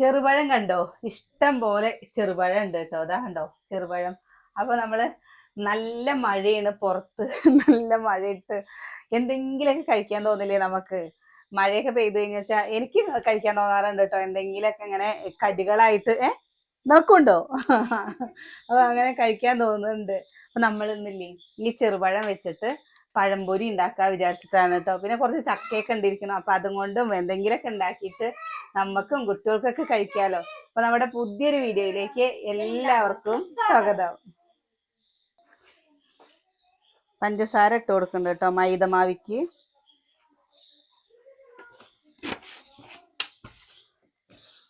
ചെറുപഴം കണ്ടോ? ഇഷ്ടം പോലെ ചെറുപഴം ഉണ്ട് കേട്ടോ. അതാ കണ്ടോ? ചെറുപഴം. അപ്പൊ നമ്മൾ നല്ല മഴയാണ് പുറത്ത്. നല്ല മഴയിട്ട് എന്തെങ്കിലുമൊക്കെ കഴിക്കാൻ തോന്നില്ലേ നമുക്ക്? മഴയൊക്കെ പെയ്തു കഴിഞ്ഞാൽ വെച്ചാൽ എനിക്ക് കഴിക്കാൻ തോന്നാറുണ്ട് കേട്ടോ. എന്തെങ്കിലുമൊക്കെ ഇങ്ങനെ കടികളായിട്ട് ഏ? നോക്കുണ്ടോ അപ്പൊ അങ്ങനെ കഴിക്കാൻ തോന്നുന്നുണ്ട്. അപ്പൊ നമ്മൾ ഇന്നില്ലേ ഈ ചെറുപഴം വെച്ചിട്ട് പഴംപൊരി ഉണ്ടാക്കാൻ വിചാരിച്ചിട്ടാണ് കേട്ടോ പിന്നെ കുറച്ച് ചക്കയൊക്കെ ഉണ്ടിരിക്കണം അപ്പൊ അതും കൊണ്ടും എന്തെങ്കിലുമൊക്കെ ഉണ്ടാക്കിയിട്ട് നമുക്കും കുട്ടികൾക്കൊക്കെ കഴിക്കാലോ. അപ്പൊ നമ്മുടെ പുതിയൊരു വീഡിയോയിലേക്ക് എല്ലാവർക്കും സ്വാഗതം. പഞ്ചസാര ഇട്ട് കൊടുക്കുന്നുണ്ട് കേട്ടോ മൈദമാവിക്ക്.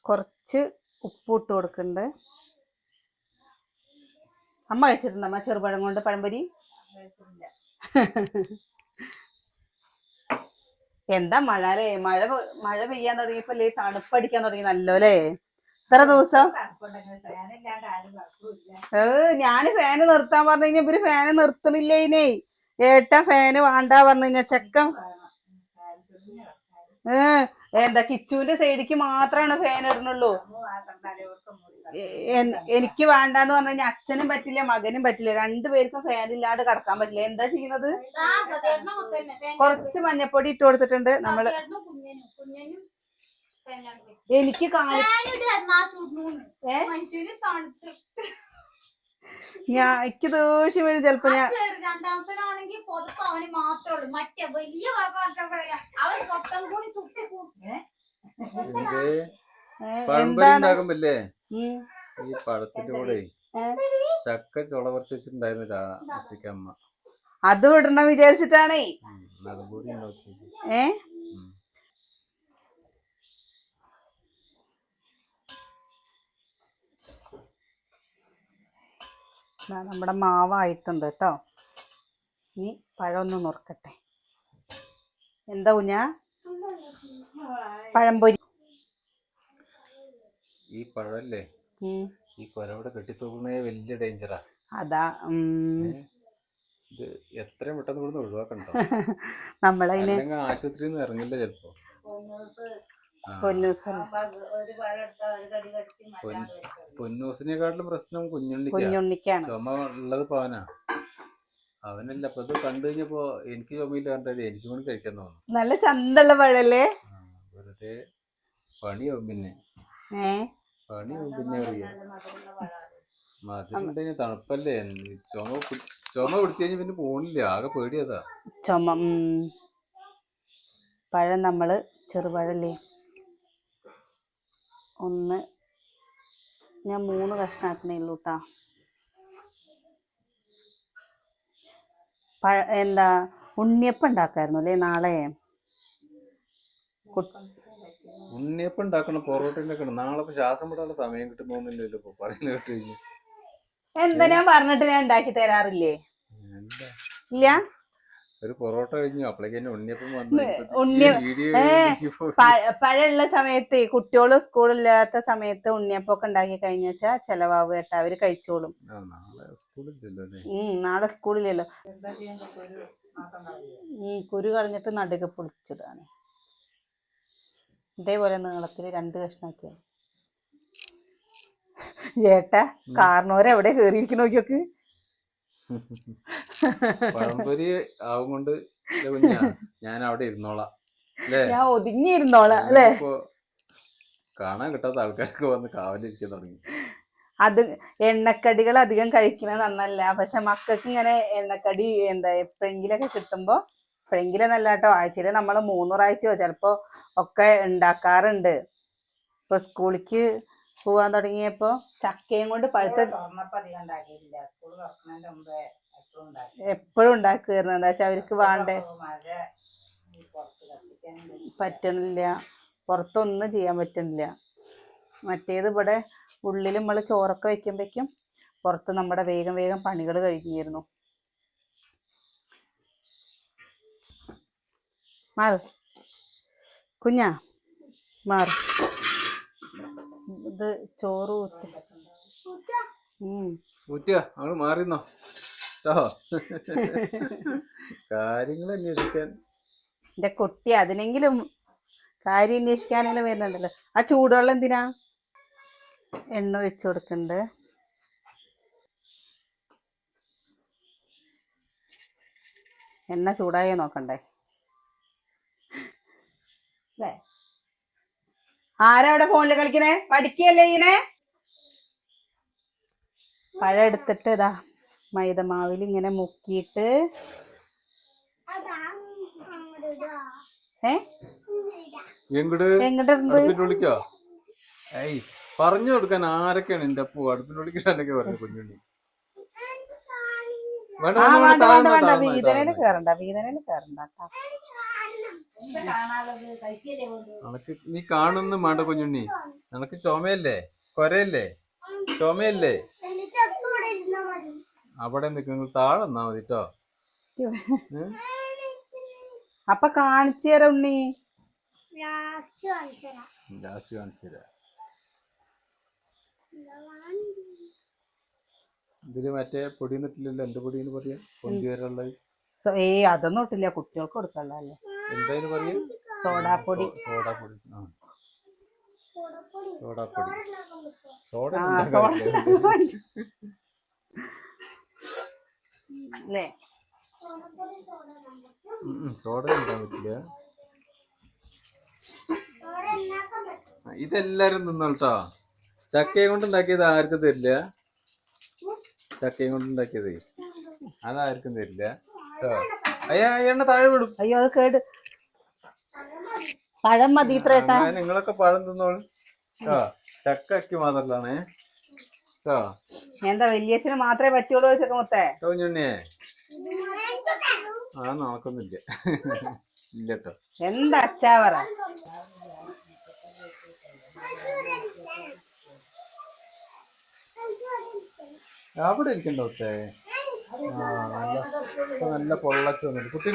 കുറച്ച് ഉപ്പ് ഇട്ട് കൊടുക്കുന്നുണ്ട് അമ്മ കഴിച്ചിട്ടുണ്ടോ? അമ്മ ചെറുപഴം കൊണ്ട് പഴംപൊരി? എന്താ മഴ അല്ലേ? മഴ മഴ പെയ്യാൻ തുടങ്ങിയപ്പോ അല്ലേ തണുപ്പടിക്കാൻ തുടങ്ങി നല്ലോ അല്ലേ? ഇത്ര ദിവസം? ഏ ഞാൻ ഫാന് നിർത്താൻ പറഞ്ഞു കഴിഞ്ഞാ ഇവർ ഫാന് നിർത്തണില്ല ഇനേ? ഏട്ടൻ ഫാന് വേണ്ട പറഞ്ഞു കഴിഞ്ഞാ ചെക്കൻ. ഏ എന്താ കിച്ചുവിന്റെ സൈഡിക്ക് മാത്രാണ് ഫാൻ എൻ- എനിക്ക് വേണ്ടാന്ന് പറഞ്ഞാൽ അച്ഛനും പറ്റില്ല മകനും പറ്റില്ല. രണ്ടുപേർക്കും ഫാൻ ഇല്ലാണ്ട് കിടക്കാൻ പറ്റില്ല. എന്താ ചെയ്യുന്നത്? കുറച്ച് മഞ്ഞപ്പൊടി ഇട്ട് കൊടുത്തിട്ടുണ്ട് നമ്മൾ. എനിക്ക് കാൽ ഞാൻ എനിക്ക് ദേഷ്യം വരും ചെലപ്പോ ഞാൻ രണ്ടാമത്തേനാണെങ്കിൽ പൊതുപ്പ് അവന് മാത്രമേ ഉള്ളൂ. മറ്റേ വലിയ അവൻ മൊത്തം കൂടി തുട്ടി കൂട്ടി. എന്താണ്. ഈ പഴത്തിന്റെ കൂടെ? ചക്ക ചുള കുറച്ച് വെച്ചിട്ടുണ്ടായിരുന്നു രാ ഉച്ചയ്ക്ക് അമ്മ അത് വിടണം വിചാരിച്ചിട്ടാണേ. ഏ? നമ്മുടെ മാവായിട്ടുണ്ട് കേട്ടോ. ഇനി പഴമൊന്ന് ഒന്ന് നുറുക്കട്ടെ. എന്താ കുഞ്ഞാ? പഴംപൊരി. ഈ പഴല്ലേ. ഈ കൊലവിടെ കെട്ടിത്തൂക്കുന്നേ വലിയ ഡേഞ്ചറാ അതാ. ഇത് എത്രയും പെട്ടെന്ന് ഇവിടുന്ന് ഒഴിവാക്കണ്ടോ? നമ്മളതിന് അല്ലെങ്കിൽ ആശുപത്രിയിൽ നിന്ന് ഇറങ്ങില്ല ചെലപ്പോ. പൊന്നൂസിനെക്കാട്ടിലും പ്രശ്നം കുഞ്ഞുണ്ണിക്കാ. കുഞ്ഞുണ്ണിക്കാണ്. ചുമ ഉള്ളത് പവനാ. അവനല്ല അപ്പൊ ഇത് കണ്ടു കഴിഞ്ഞപ്പോ എനിക്ക് ചുമയില്ല കണ്ടത് എനിക്ക് കൂടി കഴിക്കാൻ തോന്നുന്നു. നല്ല ചന്തള്ള പഴല്ലേ വെറുതെ പണിയാവും പിന്നെ. ഏ? പണിയാവും പിന്നെ അറിയാം. മധുരം തണുപ്പല്ലേ? ചുമ ചുമ പിടിച്ചു കഴിഞ്ഞാൽ പിന്നെ പോണില്ല ആകെ പേടിയതാ. ചുമ പഴം നമ്മൾ ചെറുപഴല്ലേ? ഒന്ന് ഞാൻ മൂന്ന് കഷ്ണാക്കണേ ഉള്ളൂ കേട്ടാ പഴ എന്താ ഉണ്ണിയപ്പം ഉണ്ടാക്കായിരുന്നു അല്ലേ നാളെ? ഉണ്ണിയപ്പം ഉണ്ടാക്കണം പൊറോട്ട ഉണ്ടാക്കണം. നാളെ ഇപ്പൊ ശ്വാസം വിടാനുള്ള സമയം കിട്ടുന്നോന്നില്ലല്ലോ ഇപ്പൊ പറയുന്നത് കേട്ട് കഴിഞ്ഞു. എന്താ ഞാൻ പറഞ്ഞിട്ട് ഞാൻ ഉണ്ടാക്കി തരാറില്ലേ? ഇല്ല? ഒരു പൊറോട്ട കഴിഞ്ഞു. അപ്പോഴേക്കും ഉണ്ണിയപ്പം വന്നു ഉണ്ണിയ- വീഡിയോ പഴമുള്ള സമയത്ത് കുട്ടികൾ സ്കൂളില്ലാത്ത സമയത്ത് ഉണ്ണിയപ്പം ഒക്കെ ഉണ്ടാക്കി കഴിഞ്ഞ വെച്ചാൽ ചെലവാവ് കേട്ടാ. അവർ കഴിച്ചോളും. നാളെ സ്കൂളില്ലല്ലോ ഈ കുരു കളഞ്ഞിട്ട് നടുക പൊളിച്ചിടാണ് ഇതേപോലെ നീളത്തിൽ രണ്ട് കഷ്ണാക്കിയ ചേട്ടാ കാരണവരെ എവിടെ കേറിയിരിക്കണ നോക്കിയൊക്കെ. പഴംപൊരി ആവും കൊണ്ട് ഞാൻ അവിടെ ഇരുന്നോളാം. ഞാൻ ഒതുങ്ങിയിരുന്നോളാം അല്ലേ? കാണാൻ കിട്ടാത്ത ആൾക്കാർക്ക് വന്ന് കാവലിരിക്കാൻ തുടങ്ങി. അത് എണ്ണക്കടികൾ അധികം കഴിക്കുന്നത് നന്നല്ല പക്ഷെ മക്കൾക്ക് ഇങ്ങനെ എണ്ണക്കടി എന്താ എപ്പോഴെങ്കിലൊക്കെ കിട്ടുമ്പോ എപ്പോഴെങ്കിലും നല്ല കേട്ടോ ആഴ്ചയിൽ നമ്മൾ മൂന്ന് പ്രാവശ്യമോ ചിലപ്പോ ഒക്കെ ഉണ്ടാക്കാറുണ്ട് ഇപ്പൊ സ്കൂളിക്ക് പോവാൻ തുടങ്ങിയപ്പോ ചക്കയും കൊണ്ട് പഴുത്ത എപ്പോഴും ഉണ്ടാക്കി. എപ്പോഴും ഉണ്ടാക്കുമായിരുന്നു എന്താ വെച്ചാൽ അവർക്ക് വേണ്ടേ. പറ്റണില്ല. പുറത്തൊന്നും ചെയ്യാൻ പറ്റണില്ല. മറ്റേത് ഇവിടെ ഉള്ളിൽ നമ്മൾ ചോറൊക്കെ വെക്കുമ്പോഴേക്കും പുറത്ത് നമ്മുടെ വേഗം വേഗം പണികൾ കഴിഞ്ഞിരുന്നു മാറ്. കുഞ്ഞാ മാറി. ഇത് ചോറ് അങ്ങോട്ട് മാറിന്നോ. കേട്ടോ കാര്യങ്ങൾ അന്വേഷിക്കാൻ. എന്റെ കുട്ടി അതിനെങ്കിലും കാര്യം അന്വേഷിക്കാനെങ്കിലും വരുന്നുണ്ടല്ലോ. ആ ചൂടുവെള്ളം എന്തിനാ? എണ്ണ ഒഴിച്ചു കൊടുക്കണ്ട്. എണ്ണ ചൂടായോ നോക്കണ്ടേ അല്ലേ ആരാ അവിടെ ഫോണിൽ കളിക്കണേ? പഠിക്കല്ലേ ഇങ്ങനെ? പഴം എടുത്തിട്ട് ഇതാ മൈദമാവിൽ ഇങ്ങനെ മുക്കിയിട്ട്. പറഞ്ഞു കൊടുക്കാൻ ആരൊക്കെയാണ് എന്റെ അപ്പു അടുപ്പിന്റെ വിളിക്കാനൊക്കെ പറഞ്ഞു കുഞ്ഞുണ്ണി. വേണ്ട വേണ്ട, വേണ്ട, വീതനയിൽ കേറണ്ട വീതനയിൽ കേറണ്ട ട്ടാ. എന്താ കാണാനുള്ളത് കഴിക്കല്ലേ വേണ്ടു നിനക്ക് നീ കാണുന്നു വേണ്ട കുഞ്ഞുണ്ണി. നിനക്ക് ചുമയല്ലേ? കൊരയല്ലേ? ചുമയല്ലേ? അവിടെ നിൽക്കുന്നു താഴെ നിന്നാ മതി കേട്ടോ അപ്പൊ കാണിച്ചു തരാം ഉണ്ണി. ലാസ്റ്റ് കാണിച്ചു തരാം. ഇതിൽ മറ്റേ പൊടി നിട്ടില്ലല്ലോ എന്ത് പൊടിയെന്ന് പറയാ? പൊന്തി വരാനുള്ളത് സോ- ഏയ് അതൊന്നും ഇട്ടില്ല. കുട്ടികൾക്ക് പറയാ. സോഡാപ്പൊടി. സോഡാപ്പൊടി. സോഡാപ്പൊടി. സോഡ സോഡ അല്ലേ? പറ്റില്ല. ഇതെല്ലാരും തിന്നോട്ടോ ചക്കയും കൊണ്ട് ഉണ്ടാക്കിയത് ആർക്കും തരില്ല. ചക്കയും കൊണ്ട് ഉണ്ടാക്കിയത്. അതാർക്കും തരില്ല. അയ്യ എണ്ണ താഴെ വിടും. അയ്യോ അത് കേട്. പഴം മതി ഇത്ര ഏട്ടാ. നിങ്ങളൊക്കെ പഴം തിന്നോളൂ. ചക്കക്ക് മാത്രല്ലാണേ എന്താ വലിയച്ഛന് മാത്രമേ പറ്റുള്ളൂ ചോദിച്ചൊക്കെ മുത്തേ? കുഞ്ഞുണ്ണിയെ ആ നോക്കുന്നില്ല. ഇല്ലട്ടോ എന്താ എന്താ അച്ചാവറ അവിടെ ഇരിക്കണ്ടോ നല്ല പൊള്ളക്ക് വന്നിട്ട്. കുട്ടി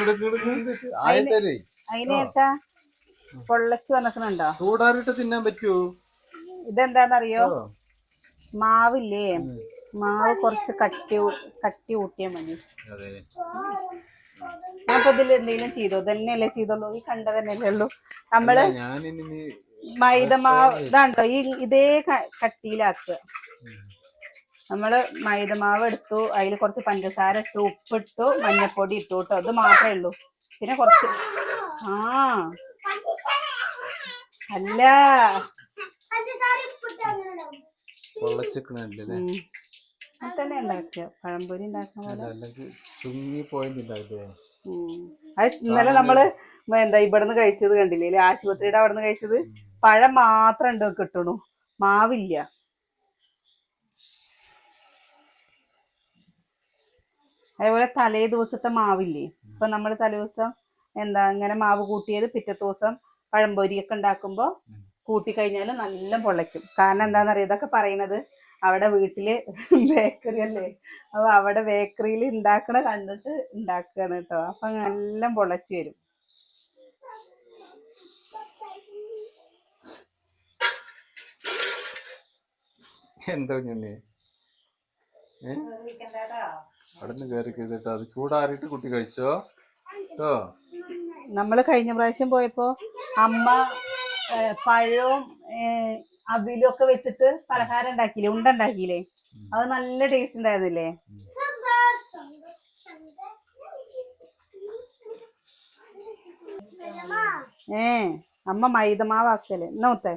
ആയതല്ലേ അതിന് ഏട്ടാ പൊള്ളച്ച് വന്നിട്ടുണ്ടോ ചൂടാറിട്ട് തിന്നാൻ പറ്റുമോ ഇതെന്താന്നറിയോ? മാവില്ലേ? മാവ് കുറച്ച് കട്ടി കട്ടി ഊട്ടിയാ മതി. ഞാൻ ഇപ്പൊ ഇതിൽ എന്തെങ്കിലും ചെയ്തോ? തന്നെയല്ലേ ചെയ്തോളൂ ഈ കണ്ട തന്നെയല്ലേ ഉള്ളൂ. നമ്മൾ മൈദ മാവ് ഇതാണ്ടോ? ഈ ഇതേ കട്ടിയിലാക്കുക. ഉം. മൈദമാവ് എടുത്തു അതിൽ കുറച്ച് പഞ്ചസാര ഇട്ടു ഉപ്പിട്ടു മഞ്ഞപ്പൊടി ഇട്ടു കേട്ടോ. അത് മാത്രമേ ഉള്ളൂ. പിന്നെ കുറച്ച് ആ. അല്ല. തന്നെ പഴംപൊരി ഉണ്ടാക്കുന്ന. അത് ഇന്നലെ നമ്മൾ എന്താ ഇവിടുന്ന് കഴിച്ചത് കണ്ടില്ലേ? ആശുപത്രിയുടെ ആശുപത്രിയുടെ അവിടുന്ന് കഴിച്ചത്? പഴം മാത്രം ഉണ്ട് കിട്ടണു? മാവില്ല. അതേപോലെ തലേ ദിവസത്തെ മാവില്ലേ? ഇപ്പൊ നമ്മൾ തലേ ദിവസം എന്താ ഇങ്ങനെ മാവ് കൂട്ടിയത് പിറ്റത്തെ ദിവസം പഴംപൊരിയൊക്കെ ഉണ്ടാക്കുമ്പോ കൂട്ടിക്കഴിഞ്ഞാൽ കൂട്ടി കഴിഞ്ഞാൽ നല്ല പൊള്ളയ്ക്കും. കാരണം എന്താണെന്നറിയോ ഇതൊക്കെ പറയുന്നത് അവിടെ വീട്ടിൽ ബേക്കറി അല്ലേ? അപ്പൊ അവിടെ ബേക്കറിയിൽ ഉണ്ടാക്കണ കണ്ടിട്ട് ഉണ്ടാക്കുകയാണ് കേട്ടോ. അപ്പൊ നല്ല പൊളച്ചു വരും. എന്താ നിന്ന് കയറി ചെയ്തിട്ട് അത് ചൂടാറിയിട്ട് കുട്ടി കഴിച്ചോ? കേട്ടോ? നമ്മൾ കഴിഞ്ഞ പ്രാവശ്യം പോയപ്പോ അമ്മ പഴവും അവിലും ഒക്കെ വെച്ചിട്ട് പലഹാരം ഉണ്ടാക്കിയില്ലേ ഉണ്ട ഉണ്ടാക്കിയില്ലേ? അത് നല്ല ടേസ്റ്റ് ഉണ്ടായിരുന്നില്ലേ ഏ അമ്മ മൈദമാവാക്കൽ. നോത്തെ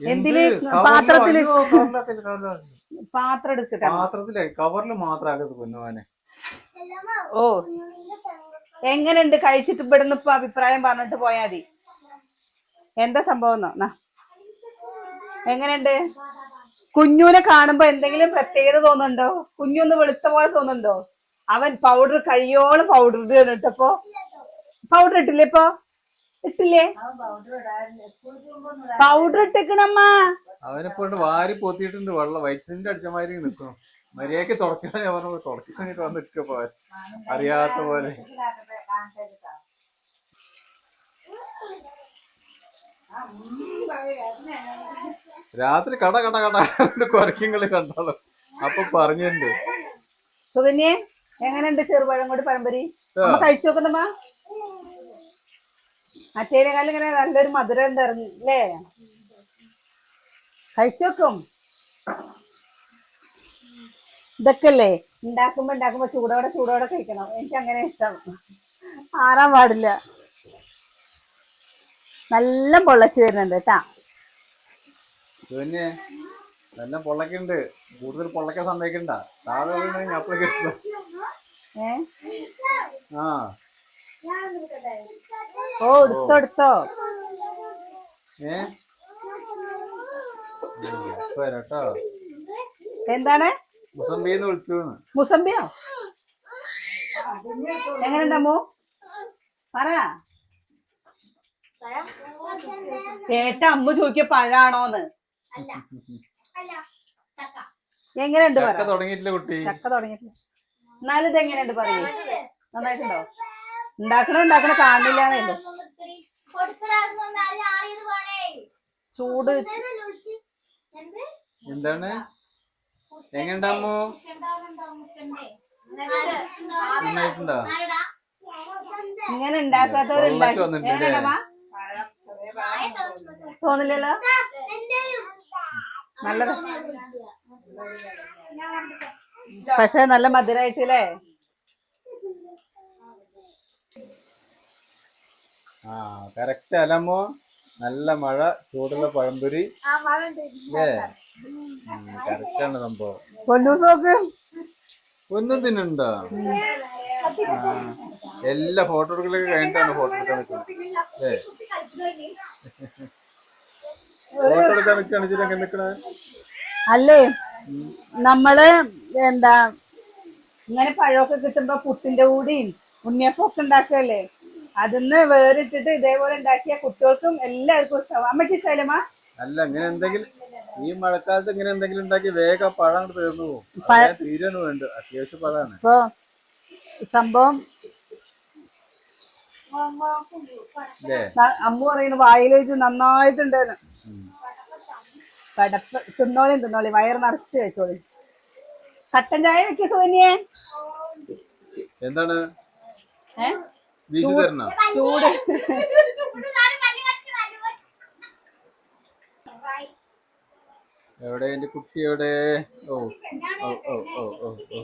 എന്തിൽ? പാത്രത്തിൽ? പാത്രം എടുത്തിട്ടാ പാത്രത്തിലെ കവറിൽ മാത്രം ആകത്ത് പൊന്നുവാനെ ഓ. എങ്ങനെയുണ്ട്? കഴിച്ചിട്ട് ഇവിടുന്ന് ഇപ്പൊ അഭിപ്രായം പറഞ്ഞിട്ട് പോയാ മതി. എന്താ സംഭവം എന്നോ? എങ്ങനെയുണ്ട്? കുഞ്ഞുനെ കാണുമ്പോ എന്തെങ്കിലും പ്രത്യേകത തോന്നുന്നുണ്ടോ? കുഞ്ഞൊന്ന് വെളുത്ത പോലെ തോന്നുന്നുണ്ടോ? അവൻ പൗഡർ കഴിയോളം പൗഡർ ഇട്ടപ്പോ പൗഡർ ഇട്ടില്ലേ ഇപ്പൊ? ഇട്ടില്ലേ? പൗഡർ ഇട്ടേക്കണമ്മ. അവനെപ്പോ വാരി പൊത്തിയിട്ടുണ്ട് വെള്ളം. വൈറ്റ്സിന്റെ അടിച്ച മാതിരി നിൽക്കണം മര്യാദയ്ക്ക് തുടക്കാൻ ഞാൻ പറഞ്ഞു തുടക്കാൻ വന്ന് നിൽക്കുക പോ അറിയാത്ത പോലെ. രാത്രി കട കട കട കുറയ്ക്കുകളി കണ്ടാലോ അപ്പൊ പറഞ്ഞിട്ടുണ്ട്. സുകന്യെ എങ്ങനെയുണ്ട് ചെറുപഴം കൊണ്ട് പഴംപൊരി? കഴിച്ചു നോക്കണ്ടമ്മ മറ്റേതിനെക്കാളും ഇങ്ങനെ നല്ലൊരു മധുരം ഉണ്ട് ഇറങ്ങി അല്ലേ? കഴിച്ചോക്കും. ഇതൊക്കെയല്ലേ? ഉണ്ടാക്കുമ്പോ ഉണ്ടാക്കുമ്പോ ചൂടോടെ ചൂടോടെ കഴിക്കണം. എനിക്ക് അങ്ങനെ ഇഷ്ടം. ആറാൻ പാടില്ല. നല്ല പൊള്ളച്ച് വരുന്നുണ്ട് കേട്ടാ. നല്ല പൊള്ളക്കുണ്ട്. കൂടുതൽ പൊള്ളക്ക സമ്മതിക്കണ്ട. താഴെ ആ. ഓ എടുത്തോ എടുത്തോ. ഏ? എന്താണ്? മുസംബിന്ന് വിളിച്ചു മുസമ്പിയോ എങ്ങനെയുണ്ടമ്മോ പറ. കേട്ട അമ്മ ചോദിക്ക പഴാണോന്ന്. അല്ല അല്ല ചക്ക എങ്ങനെയുണ്ട് പറ. ചക്ക തുടങ്ങിയിട്ടില്ല കുട്ടി. ചക്ക തുടങ്ങിയിട്ടില്ല. എന്നാലും ഇത് എങ്ങനെയുണ്ട് പറയൂ. നന്നായിട്ടുണ്ടോ? ഉണ്ടാക്കണോ ഉണ്ടാക്കണ കാണില്ലാന്നേ ഉള്ളൂ. കൊടുക്കടാന്ന് ആറിയത് ചൂട്. എന്താണ്? എങ്ങനെണ്ടാമോ നന്നായിട്ടുണ്ടോ ഇങ്ങനെ ഉണ്ടാക്കാത്തവരുണ്ടാക്കി തോന്നില്ലല്ലോ? നല്ല രസം. പക്ഷെ നല്ല മധുരായിട്ടില്ലേ? ആ കറക്റ്റ് അലമ്മോ നല്ല മഴ ചൂടുള്ള പഴംപൊരി. കറക്റ്റാണ് സംഭവം. ഒന്നും തിന്നുണ്ടോ എല്ലാ ഫോട്ടോ എടുക്കലൊക്കെ കഴിഞ്ഞിട്ടാണ് ഫോട്ടോ എടുക്കാൻ നിൽക്കുന്നത്. അല്ലേ ഫോട്ടോ എടുക്കാൻ നിൽക്കുകയാണ് ഇച്ചിരി എങ്ങനെ നിൽക്കണേ അല്ലേ? നമ്മൾ എന്താ ഇങ്ങനെ പഴമൊക്കെ കിട്ടുമ്പോ പുട്ടിന്റെ കൂടിയും ഉണ്ണിയപ്പൊക്കെ ഉണ്ടാക്കല്ലേ അതിന്ന് വേറിട്ടിട്ട് ഇതേപോലെ ഉണ്ടാക്കിയ കുട്ടികൾക്കും എല്ലാവർക്കും ഇഷ്ടമാവും അമ്മയ്ക്ക് ഇഷ്ടമല്ലമ്മ അല്ല ഇങ്ങനെ എന്തെങ്കിലും ഈ മഴക്കാലത്ത് ഇങ്ങനെ എന്തെങ്കിലും ഉണ്ടാക്കി വേഗം പഴം തീർന്നു പോകും. വേണ്ട. അത്യാവശ്യം പഴമാണ്. ഇപ്പൊ സംഭവം അമ്മ പറയുന്നു വായിലേക്ക് നന്നായിട്ടുണ്ടെന്ന് പടപ്പ് തിന്നോളിയും തിന്നോളി വയറ് നിറച്ച് വെച്ചോളി കട്ടൻ ചായ വെക്കിയ സോനിയെ എന്താണ്? ഏ? വീശി തരണോ ചൂട്. എവിടെ എന്റെ കുട്ടി എവിടെ? ഓ ഓ ഓ ഓ ഓ ഓ.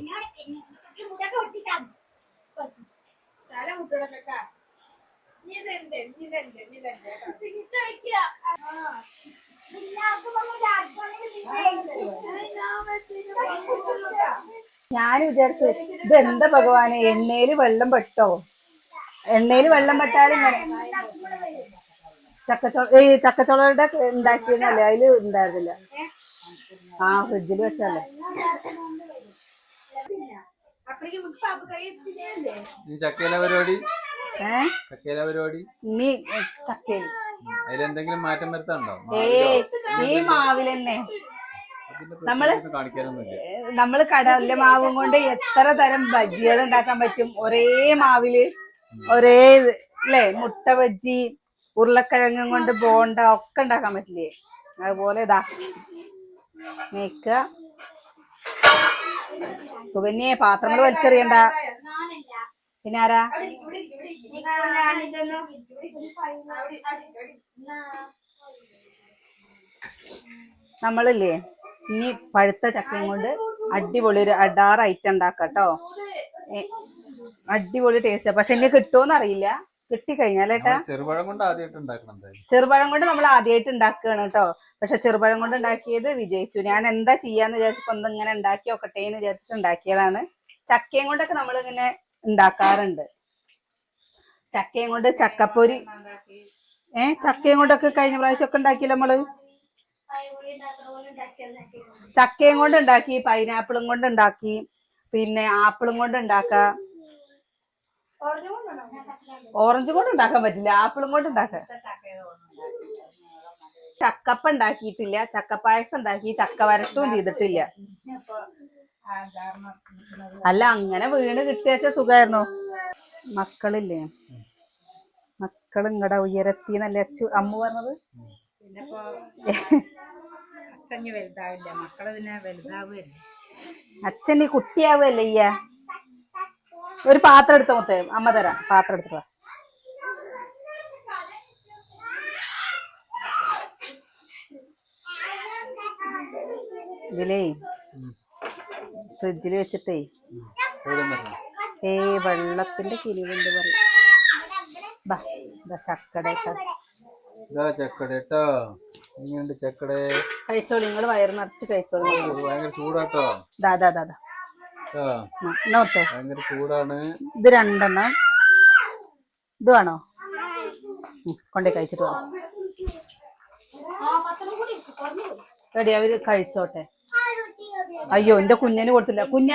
ഞാൻ വിചാരിച്ചു ഇത് എന്താ ഭഗവാനെ? എണ്ണയിൽ വെള്ളം പെട്ടോ? എണ്ണയിൽ വെള്ളം പെട്ടാലും ചക്കച്ചോള ഈ ചക്കച്ചോളയുടെ ഉണ്ടാക്കിയതല്ലേ? അതിൽ ഉണ്ടായിരുന്നില്ല. ആ ഫ്രിഡ്ജിൽ വെച്ചല്ലേ ചക്കയില പരിപാടി? ചക്കയില പരിപാടി? ഇനി ചക്കയിൽ അതിലെന്തെങ്കിലും മാറ്റം വരുത്താണ്ടോ നീ തന്നെ നമ്മൾ നമ്മൾ കടല മാവും കൊണ്ട് എത്ര തരം ബജ്ജികൾ ഉണ്ടാക്കാൻ പറ്റും? ഒരേ മാവിൽ ഒരേ അല്ലേ മുട്ട ബജ്ജി ഉരുളക്കിഴങ്ങും കൊണ്ട് ബോണ്ട ഒക്കെ ഉണ്ടാക്കാൻ പറ്റില്ലേ? അതുപോലെ ഇതാ. നീക്ക സുകന്യെ പാത്രങ്ങൾ വലിച്ചെറിയണ്ട. പിന്നെ ആരാ? നമ്മളില്ലേ? ഇനി പഴുത്ത ചക്കയും കൊണ്ട് അടിപൊളി ഒരു അടാറ് ഐറ്റം ഉണ്ടാക്കാട്ടോ അടിപൊളി ടേസ്റ്റ് പക്ഷെ ഇനി കിട്ടുമോന്ന് അറിയില്ല കിട്ടിക്കഴിഞ്ഞാലേട്ടാ ചെറുപഴം കൊണ്ട് ആദ്യമായിട്ട് ചെറുപഴം കൊണ്ട് നമ്മൾ ആദ്യമായിട്ട് ഉണ്ടാക്കുകയാണ് കേട്ടോ. പക്ഷെ ചെറുപഴം കൊണ്ട് ഉണ്ടാക്കിയത് വിജയിച്ചു. ഞാൻ എന്താ ചെയ്യാന്ന് വിചാരിച്ചപ്പോ ഒന്ന് ഇങ്ങനെ ഉണ്ടാക്കി നോക്കട്ടെ എന്ന് വിചാരിച്ചിട്ട് ഉണ്ടാക്കിയതാണ്. ചക്കയും കൊണ്ടൊക്കെ നമ്മൾ ഇങ്ങനെ ഉണ്ടാക്കാറുണ്ട്. ചക്കയും കൊണ്ട് ചക്കപ്പൊരി. ഏ? ചക്കയും കൊണ്ടൊക്കെ കഴിഞ്ഞ പ്രാവശ്യം ഒക്കെ ഉണ്ടാക്കിയില്ല നമ്മൾ? ചക്കയും കൊണ്ട് ഉണ്ടാക്കി പൈനാപ്പിളും കൊണ്ട് ഉണ്ടാക്കി പിന്നെ ആപ്പിളും കൊണ്ട് ഉണ്ടാക്കാം. ഓറഞ്ച് കൊണ്ട് ഉണ്ടാക്കാൻ പറ്റില്ല ആപ്പിളും കൊണ്ട് ഉണ്ടാക്കാൻ. ചക്കപ്പ ഉണ്ടാക്കിയിട്ടില്ല ചക്കപ്പായസം ഉണ്ടാക്കി ചക്ക വരട്ടും ചെയ്തിട്ടില്ല. അല്ല അങ്ങനെ വീണ് കിട്ടിയച്ച സുഖായിരുന്നു? മക്കളില്ലേ? മക്കൾ ഇങ്ങടെ ഉയരത്തി നല്ല അച്ചു അമ്മ പറഞ്ഞത്? അച്ഛൻ വലുതാവില്ല മക്കൾ പിന്നെ വലുതാവുകയല്ലേ. അച്ഛൻ കുട്ടിയാവുകയല്ലേ ഒരു പാത്രം എടുത്ത മുത്തേ? അമ്മ തരാം പാത്രം എടുത്തു ഇതിലേ ഫ്രിഡ്ജിൽ വെച്ചിട്ടേ ഏ വെള്ളത്തിന്റെ കിരിവുണ്ട് പറയും. ബാ ഇതാ ചക്കട ഇതാ ചക്കട കേട്ടോ. ഇങ്ങനെയുണ്ട് ചക്കടേ. കഴിച്ചോളൂ നിങ്ങൾ വയറ് നിറച്ച് കഴിച്ചോളൂ. ഭയങ്കര ചൂടാട്ടോ. ദാ ദാ ദാ. നോട്ടെ ഭയങ്കര ചൂടാണ്. ഇത് രണ്ടെണ്ണം. ഇത് വേണോ? കൊണ്ടേ കഴിച്ചിട്ട് വാ. റെഡി അവർ കഴിച്ചോട്ടെ. അയ്യോ എന്റെ കുഞ്ഞിന് കൊടുത്തില്ല. കുഞ്ഞ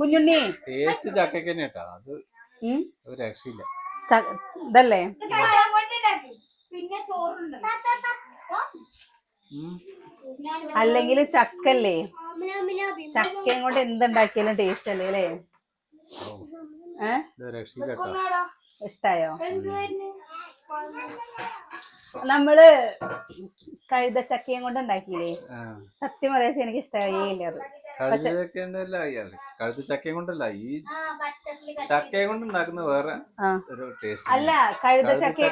കുഞ്ഞുണ്ണി. ടേസ്റ്റ് ചക്കയ്ക്ക് തന്നെ കേട്ടോ. അത് ഉം, ഒരു രക്ഷയില്ല. ച- ഇതല്ലേ? പിന്നെ ചോറുണ്ട്. അല്ലെങ്കിൽ ചക്കല്ലേ? ചക്കയും കൊണ്ട് എന്തുണ്ടാക്കിയാലും ടേസ്റ്റ് അല്ലേ അല്ലേ? ഇഷ്ടായോ? നമ്മൾ കഴുത ചക്കയും കൊണ്ട് ഉണ്ടാക്കിയില്ലേ? സത്യം പറയാ എനിക്ക് ഇഷ്ടമായില്ല അത്? കഴുത ചക്ക ഉണ്ടല്ല കഴുത ചക്കയും കൊണ്ടല്ല ഈ ചക്കയും കൊണ്ട് ഉണ്ടാക്കുന്ന വേറെ ഒരു ടേസ്റ്റ് അല്ല കഴുത ചക്ക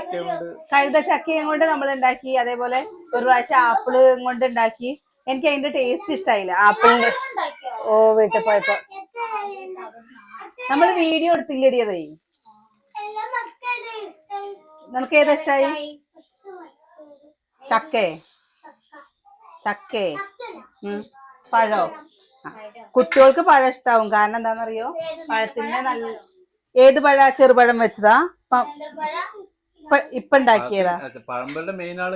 കഴുത ചക്കയും കൊണ്ട് നമ്മൾ ഉണ്ടാക്കി അതേപോലെ ഒരു പ്രാവശ്യം ആപ്പിൾ കൊണ്ട് ഉണ്ടാക്കി എനിക്ക് അതിന്റെ ടേസ്റ്റ് ഇഷ്ടായില്ല. ആപ്പിളിന്റെ ഓ വീട്ടിൽ പോയപ്പോ. നമ്മൾ വീഡിയോ എടുത്തില്ലടി അതേ? നിനക്ക് ഏതാ ഇഷ്ടായി? ചക്കേ? ചക്കേ? ഉം പഴോ. കുട്ടികൾക്ക് പഴം ഇഷ്ടാവും. കാരണം എന്താണെന്നറിയോ? പഴത്തിന്റെ നല്ല ഏത് പഴ? ചെറുപഴം വെച്ചതാ. ഇപ്പ- ഉണ്ടാക്കിയതാ പഴമ്പളുടെ മെയിൻ ആൾ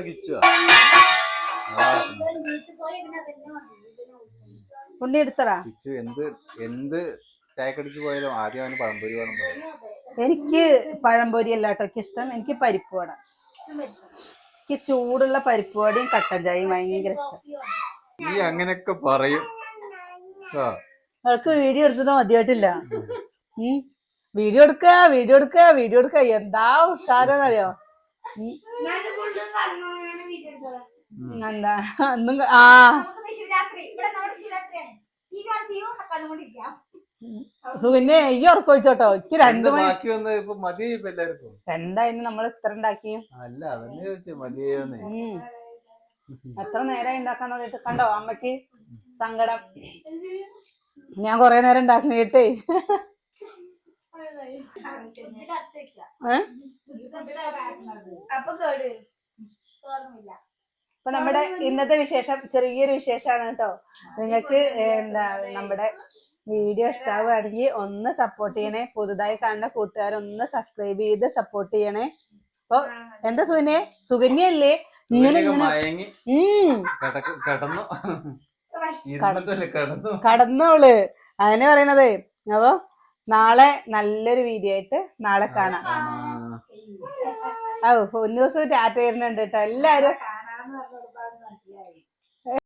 ഉണ്ണി എടുത്തടാ. കിച്ചു എന്ത് എന്ത് ചായക്കടിക്ക് പോയാലും ആദ്യം അവന് പഴംപൊരി വേണം എനിക്ക് പഴംപൊരി അല്ലാട്ടോ എനിക്ക് ഇഷ്ടം. എനിക്ക് പരിപ്പ് വട. എനിക്ക് ചൂടുള്ള പരിപ്പ് വടയും കട്ടൻ ചായയും ഭയങ്കര ഇഷ്ടം. നീ അങ്ങനെയൊക്കെ പറയും. അവൾക്ക് വീഡിയോ എടുത്തത് മതിയായിട്ടില്ല. ഈ വീഡിയോ എടുക്ക വീഡിയോ എടുക്ക വീഡിയോ എടുക്ക. എന്താ ഉഷാരെന്നറിയോ. എന്താ? ഒന്നും ആ. സുഖന്നെ ഇവിടെ നമ്മുടെ ശിവരാത്രിയാണ്. ഈ ഉറക്കം ഉറക്കൊഴിച്ചോട്ടോ. എനിക്ക് രണ്ടു ബാക്കി വന്ന് ഇപ്പൊ മതി എല്ലാവർക്കും. നമ്മൾ ഇത്ര ഉണ്ടാക്കി അല്ല അതന്നെ ചോദിച്ചു മതിയെന്ന് എത്ര നേരം ഉണ്ടാക്കാൻ പറഞ്ഞിട്ട് കണ്ടോ അമ്മയ്ക്ക്? സങ്കടം. ഞാൻ കൊറേ നേരം ഏ? അപ്പൊ നമ്മുടെ ഇന്നത്തെ വിശേഷം ചെറിയൊരു വിശേഷമാണ് കേട്ടോ. നിങ്ങൾക്ക് എന്താ നമ്മുടെ വീഡിയോ ഇഷ്ടാവുകയാണെങ്കിൽ ഒന്ന് സപ്പോർട്ട് ചെയ്യണേ. പുതുതായി കാണുന്ന കൂട്ടുകാരൊന്ന് സബ്സ്ക്രൈബ് ചെയ്ത് സപ്പോർട്ട് ചെയ്യണേ. അപ്പൊ എന്താ സുനെ സുകന്യല്ലേ ഇങ്ങനെ ഇങ്ങനെ കിടന്നു. കടന്നോൾ അതിനെ പറയണത് അപ്പൊ നാളെ നല്ലൊരു വീഡിയോ ആയിട്ട് നാളെ കാണാം. ഓ ഒരു ദിവസം ടാറ്റ ചെയ്യുന്നുണ്ട് കേട്ടോ. എല്ലാരും